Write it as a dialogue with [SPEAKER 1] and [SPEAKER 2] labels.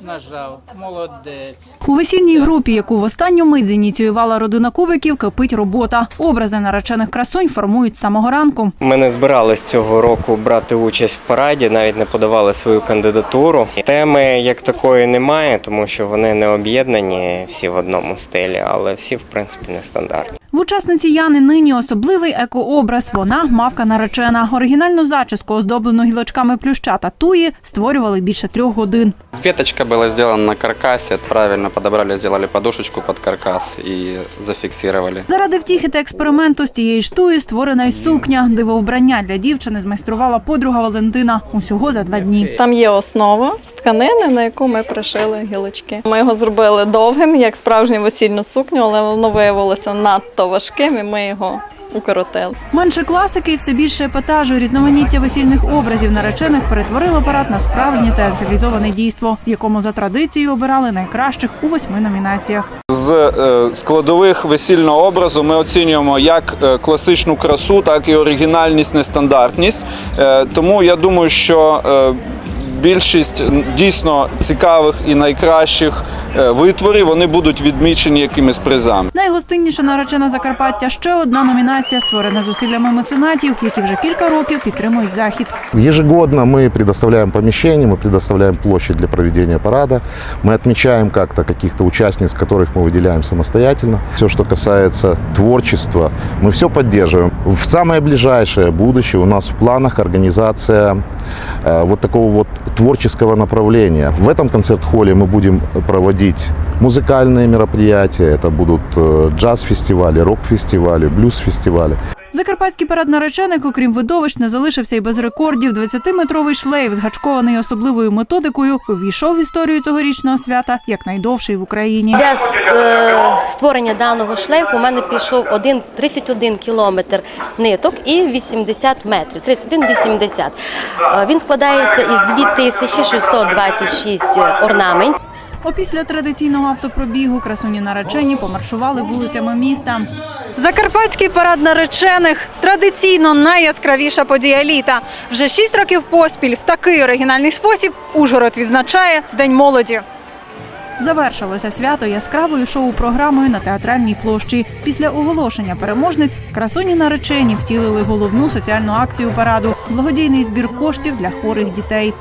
[SPEAKER 1] нажав. Молодець.
[SPEAKER 2] У весільній групі, яку в останню мить зініціювала родина Кубиків, кипить робота. Образи наречених красунь формують з самого ранку.
[SPEAKER 3] Ми не збирались цього року брати участь в параді, навіть не подавали свою кандидатуру. Теми як такої немає, тому що вони не об'єднані всі в одному стилі, але всі в принципі нестандартні.
[SPEAKER 2] В учасниці Яни нині особливий екообраз. Вона мавка наречена. Оригінальну зачіску, оздоблену гілочками плюща та туї, створювали більше трьох годин.
[SPEAKER 4] Веточка была сделана на каркасе, правильно подобрали, сделали подушечку под каркас и зафиксировали.
[SPEAKER 2] Заради втіхи та експерименту з тієї ж туї створена й сукня. Дивовбрання для дівчини змайструвала подруга Валентина усього за два дні.
[SPEAKER 5] Там є основа з тканини, на яку ми пришили гілочки. Ми його зробили довгим, як справжню весільну сукню, але воно виявилося надто важким, і ми його укоротили.
[SPEAKER 2] Менше класики і все більше епатажу. Різноманіття весільних образів наречених перетворило парад на справжнє театралізоване дійство, в якому за традицією обирали найкращих у восьми номінаціях.
[SPEAKER 6] З е, складових весільного образу ми оцінюємо як е, класичну красу, так і оригінальність, нестандартність. Е, Тому я думаю, що більшість дійсно цікавих і найкращих е, витворів вони будуть відмічені якимись призами.
[SPEAKER 2] Найгостинніша наречена Закарпаття ще одна номінація, створена зусиллями меценатів, які вже кілька років підтримують захід.
[SPEAKER 7] Ежегодно мы предоставляем помещение, мы предоставляем площадь для проведения парада, мы отмечаем как-то каких-то участниц, которых мы выделяем самостоятельно. Все, что касается творчества, мы все поддерживаем. В самое ближайшее будущее у нас в планах организация э, вот такого вот творческого направления. В этом концерт-холле мы будем проводить музыкальные мероприятия, это будут э, джаз-фестивали, рок-фестивали, блюз-фестивали.
[SPEAKER 2] Закарпатський парад наречених, окрім видовищ, не залишився й без рекордів. 20-метровий шлейф, згачкований особливою методикою, увійшов в історію цьогорічного свята як найдовший в Україні.
[SPEAKER 8] Для е, створення даного шлейфу у мене пішов один 31 кілометр ниток і 80 метрів. 31-80. Е, Він складається із 2626 орнаментів.
[SPEAKER 2] Опісля традиційного автопробігу красуні наречені помаршували вулицями міста. Закарпатський парад наречених традиційно найяскравіша подія літа. Вже шість років поспіль в такий оригінальний спосіб Ужгород відзначає День молоді. Завершилося свято яскравою шоу-програмою на театральній площі. Після оголошення переможниць красуні наречені втілили головну соціальну акцію параду благодійний збір коштів для хворих дітей.